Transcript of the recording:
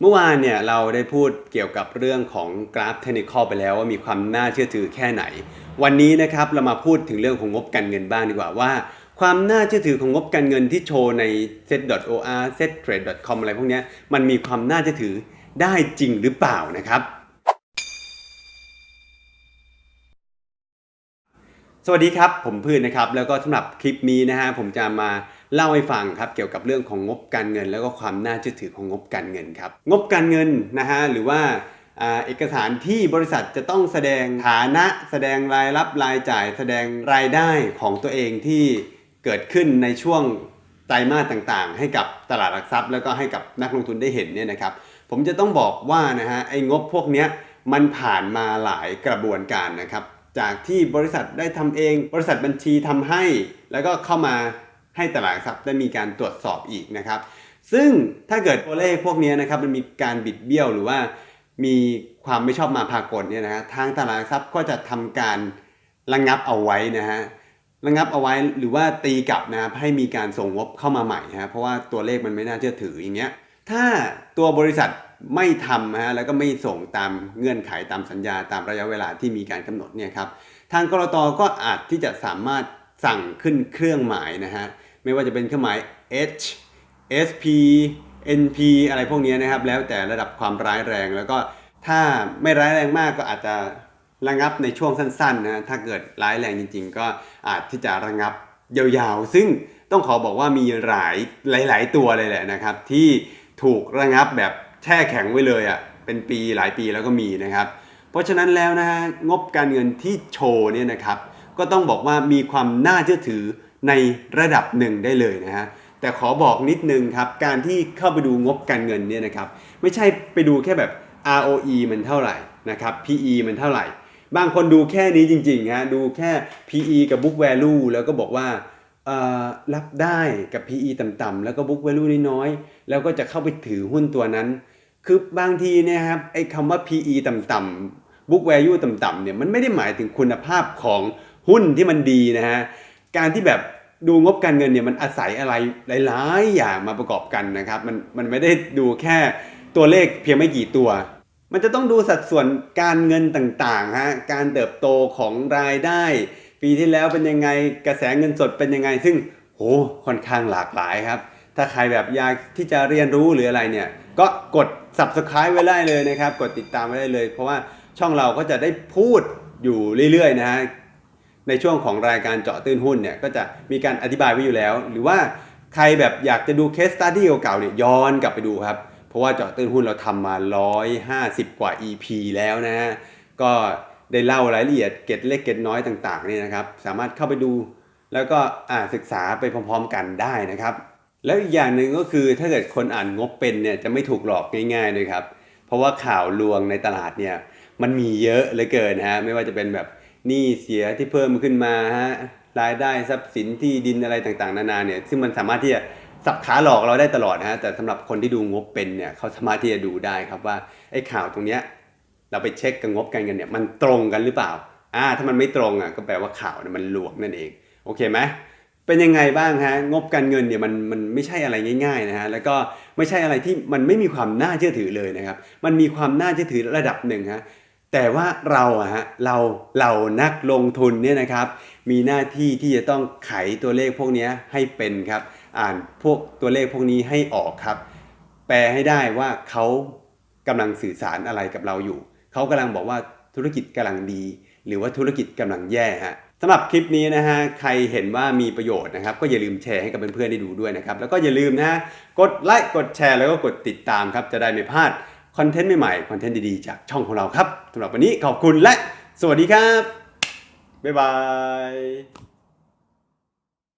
เมื่อวานเนี่ยเราได้พูดเกี่ยวกับเรื่องของกราฟเทคนิคไปแล้วว่ามีความน่าเชื่อถือแค่ไหน วันนี้นะครับเรามาพูดถึงเรื่องของงบการเงินบ้างดีกว่าว่า ความน่าเชื่อถือของงบการเงินที่โชว์ใน set.or settrade.com อะไรพวกเนี้ยมันมีความน่าเชื่อถือได้จริงหรือเปล่านะครับสวัสดีครับ ผมพืชนะครับ แล้วก็สำหรับคลิปนี้นะฮะผมจะมา เล่าให้ฟังครับเกี่ยวกับเรื่องของงบการเงิน แล้วก็ความน่าเชื่อถือของงบการเงินครับงบการเงินนะฮะหรือว่าเอกสารที่บริษัทจะต้องแสดงฐานะแสดงรายรับรายจ่าย แสดงรายได้ของตัวเองที่เกิดขึ้นในช่วงไตรมาสต่างๆ ให้กับตลาดหลักทรัพย์ แล้วก็ให้กับนักลงทุนได้เห็นเนี่ยนะครับ ผมจะต้องบอกว่านะฮะไอ้งบพวกเนี้ยมันผ่านมาหลายกระบวนการนะครับ จากที่บริษัทได้ทำเอง บริษัทบัญชีทำให้ แล้วก็เข้ามา ให้ตลาดทรัพย์ได้มีการตรวจสอบอีกนะครับ ซึ่งถ้าเกิดตัวเลขพวกนี้นะครับมันมีการบิดเบี้ยวหรือว่ามีความไม่ชอบมาพากลเนี่ยนะฮะทางตลาดทรัพย์ก็จะทำการระงับเอาไว้นะฮะระงับเอาไว้หรือว่าตีกลับนะครับให้มีการส่งงบเข้ามาใหม่ฮะเพราะว่าตัวเลขมันไม่น่าเชื่อถืออย่างเงี้ยถ้าตัวบริษัทไม่ทำนะฮะแล้วก็ไม่ส่งตามเงื่อนไขตามสัญญาตามระยะเวลาที่มีการกำหนดเนี่ยครับทางกรตก็อาจที่จะสามารถสั่งขึ้นเครื่องหมายนะฮะ ไม่ว่าจะเป็นเครื่องหมาย H SP NP อะไรพวกนี้นะครับ แล้วแต่ระดับความร้ายแรง แล้วก็ถ้าไม่ร้ายแรงมากก็อาจจะระงับในช่วงสั้นๆนะถ้าเกิดร้ายแรงจริง ๆ ก็อาจที่จะระงับยาวๆ ซึ่งต้องขอบอกว่ามีหลายหลาย ๆ ตัวเลยแหละนะครับ ที่ถูกระงับแบบแช่แข็งไว้เลยอะ่ะเป็นปีหลายปีแล้วก็มีนะครับ เพราะฉะนั้นแล้วนะฮะงบการเงินที่โชว์เนี่ยนะครับ ก็ต้องบอกว่ามีความน่าเชื่อถือ ในระดับหนึ่งได้เลยนะฮะแต่ขอบอกนิดนึงครับ การที่เข้าไปดูงบการเงินเนี่ยนะครับไม่ใช่ไปดูแค่แบบ ROE มันเท่าไหร่นะครับ PE มันเท่าไหร่ บางคนดูแค่นี้จริงๆฮะดูแค่ PE กับ Book Value แล้วก็บอกว่ารับได้กับ PE ต่ำๆแล้วก็ Book Value น้อยๆแล้วก็จะเข้าไปถือหุ้นตัวนั้น คือบางทีเนยครับไอ้คำว่า PE ต่ำๆ book value ต่ำๆเนี่ยมันไม่ได้หมายถึงคุณภาพของหุ้นที่มันดีนะฮะการที่แบบ ดูงบการเงินเนี่ยมันอาศัยอะไรหลายๆอย่างมาประกอบกันนะครับ มันมันไม่ได้ดูแค่ตัวเลขเพียงไม่กี่ตัว มันจะต้องดูสัดส่วนการเงินต่างๆฮะการเติบโตของรายได้ ปีที่แล้วเป็นยังไงกระแสเงินสดเป็นยังไง ซึ่งโหค่อนข้างหลากหลายครับ ถ้าใครแบบอยากที่จะเรียนรู้หรืออะไรเนี่ย ก็กด subscribe ไว้ได้เลยนะครับ กดติดตามไว้ได้เลย เพราะว่าช่องเราก็จะได้พูดอยู่เรื่อยๆนะฮะ ในช่วงของรายการเจาะตื้นหุ้นเนี่ยก็จะมีการอธิบายไว้อยู่แล้ว หรือว่าใครแบบอยากจะดูเคสตัดดี้เก่าๆเนี่ยย้อนกลับไปดูครับ เพราะว่าเจาะตื้นหุ้นเราทำมา 150 กว่า EP แล้วนะฮะก็ได้เล่ารายละเอียดเก็ดเล็กเก็ดน้อยต่างๆเนี่ยนะครับ สามารถเข้าไปดู แล้วก็อ่านศึกษาไปพร้อมๆกันได้นะครับ แล้วอีกอย่างหนึ่งก็คือถ้าเกิดคนอ่านงบเป็นเนี่ยจะไม่ถูกหลอกง่ายๆเลยครับ เพราะว่าข่าวลวงในตลาดเนี่ยมันมีเยอะเหลือเกินนะฮะไม่ว่าจะเป็นแบบ หนี้เสียที่เพิ่มขึ้นมาฮะรายได้ทรัพย์สินที่ดินอะไรต่างๆ นานาเนี่ยซึ่งมันสามารถที่จะสับขาหลอกเราได้ตลอดนะฮะแต่สำหรับคนที่ดูงบเป็นเนี่ยเขาสามารถที่จะดูได้ครับว่าไอ้ข่าวตรงเนี้ยเราไปเช็คกับงบการเงินเนี่ยมันตรงกันหรือเปล่าอ่าถ้ามันไม่ตรงอะก็แปลว่าข่าวเนี่ยมันหลวงนั่นเองโอเคไหมเป็นยังไงบ้างฮะงบการเงินเนี่ยมันมันไม่ใช่อะไรง่ายๆนะฮะแล้วก็ไม่ใช่อะไรที่มันไม่มีความน่าเชื่อถือเลยนะครับ มันมีความน่าเชื่อถือระดับหนึ่งฮะ แต่ว่าเราอะฮะเราเรานักลงทุนเนี่ยนะครับมีหน้าที่ที่จะต้องไขตัวเลขพวกนี้ให้เป็นครับ อ่านพวกตัวเลขพวกนี้ให้ออกครับ แปลให้ได้ว่าเขากำลังสื่อสารอะไรกับเราอยู่ เขากำลังบอกว่าธุรกิจกำลังดี หรือว่าธุรกิจกำลังแย่ฮะสำหรับคลิปนี้นะฮะใครเห็นว่ามีประโยชน์นะครับ ก็อย่าลืมแชร์ให้กับเพื่อนๆได้ดูด้วยนะครับ แล้วก็อย่าลืมนะกดไลค์กดแชร์แล้วก็กดติดตามครับจะได้ไม่พลาด คอนเทนต์ใหม่ๆคอนเทนต์ดีๆ จากช่องของเราครับสำหรับวันนี้ขอบคุณและสวัสดีครับ บ๊ายบาย